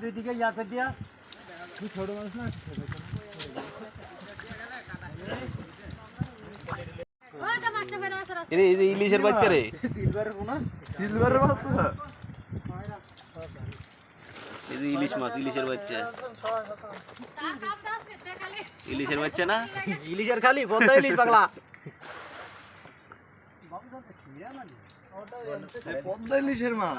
দুইদিকে ইয়াতে দিয়া। তুই ছোট মানুষ না এই যে ইলিশের বাচ্চা রে। সিলভারের কোনা সিলভারের বাচ্চা? এই যে ইলিশ মাছ ইলিশের বাচ্চা। ইলিশের বাচ্চা না? ইলিশের খালি বন্ধ ইলিশ পাগলা। পদ্মা ইলিশের মাছ।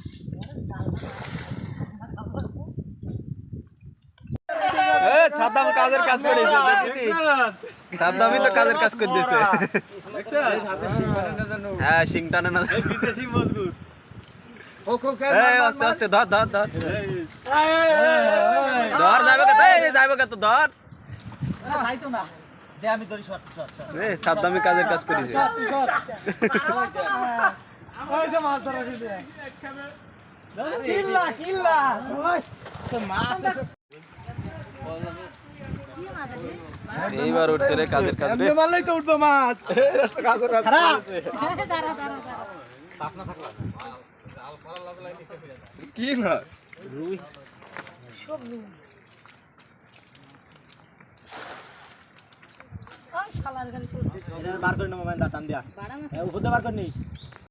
সাদ্দাম কাজের কাজ করেছে সাদ্দামই তো কাজের কাজ করে দিয়েছে হ্যাঁ শিং টানে না বিদেশি আস্তে আস্তে ধর ধর ধর। ধর যাবে কত যাবে কত ধর। সাদ্দামই কাজের কাজ করেছে কিল্লা কিল্লা। এইবার উঠছে রে কাজের কাজ রে মারলেই তো উঠবো মাছ। কাজের কাজ কি মাছ বার করে নেব টান দিয়া। উপর দিয়ে বার করে নি।